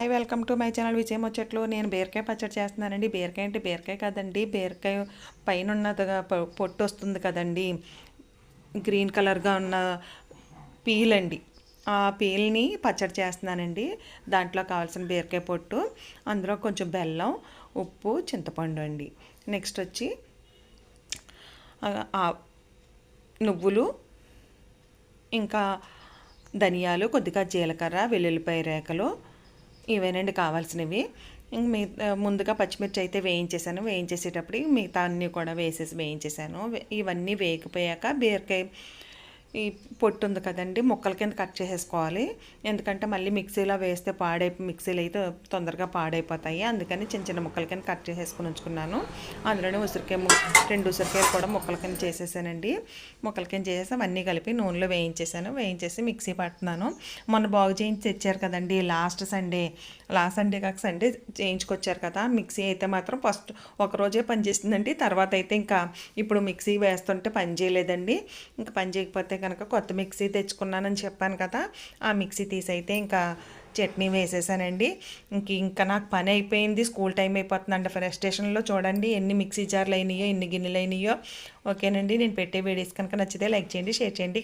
Hi welcome to my channel విజయం వచ్చేట్లు నేను బీరకాయ పచ్చడి చేస్తున్నానండి. బీరకాయ అంటే బీరకాయ కదండి. బీరకాయ పైన ఉన్నదిగా పొట్టు వస్తుంది కదండి. గ్రీన్ కలర్గా ఉన్న పీల్ అండి ఆ పీల్ని పచ్చడి చేస్తున్నానండి. దాంట్లో కావాల్సిన బీరకాయ పొట్టు అందులో కొంచెం బెల్లం ఉప్పు చింతపండు అండి. నెక్స్ట్ వచ్చి నువ్వులు ఇంకా ధనియాలు కొద్దిగా జీలకర్ర వెల్లుల్లిపాయ రేకలు ఇవేనండి కావాల్సినవి. మీ ముందుగా పచ్చిమిర్చి అయితే వేయించేసాను. వేయించేసేటప్పుడు మిగతా అన్నీ కూడా వేసేసి వేయించేసాను. ఇవన్నీ వేగిపోయాక బీరకాయ ఈ పొట్టు ఉంది కదండి ముక్కల కింద కట్ చేసేసుకోవాలి. ఎందుకంటే మళ్ళీ మిక్సీలో వేస్తే పాడై మిక్సీలు అయితే తొందరగా పాడైపోతాయి. అందుకని చిన్న చిన్న ముక్కల కింద కట్ చేసేసుకుని ఉంచుకున్నాను. అందులోనే ఉసిరికాయ రెండు ఉసిరికాయలు కూడా ముక్కల కింద చేసేసానండి. ముక్కల కింద చేసేసి అవన్నీ కలిపి నూనెలో వేయించేసాను. వేయించేసి మిక్సీ పడుతున్నాను మొన్న బాగు చేయించి తెచ్చారు కదండి లాస్ట్ సండే. లాస్ట్ సండే కాక సండే చేయించుకొచ్చారు కదా. మిక్సీ అయితే మాత్రం ఫస్ట్ ఒక రోజే పనిచేస్తుందండి. తర్వాత అయితే ఇంకా ఇప్పుడు మిక్సీ వేస్తుంటే పని చేయలేదండి. ఇంకా పని చేయకపోతే కనుక కొత్త మిక్సీ తెచ్చుకున్నానని చెప్పాను కదా ఆ మిక్సీ తీసైతే ఇంకా చట్నీ వేసేసానండి. ఇంక ఇంకా నాకు పని అయిపోయింది స్కూల్ టైం అయిపోతుందండి ఫైర్ స్టేషన్లో చూడండి ఎన్ని మిక్సీ జార్లు అయినాయో ఎన్ని గిన్నెలు అయినాయో. ఓకేనండి నేను పెట్టే వీడియోస్ కనుక నచ్చితే లైక్ చేయండి షేర్ చేయండి.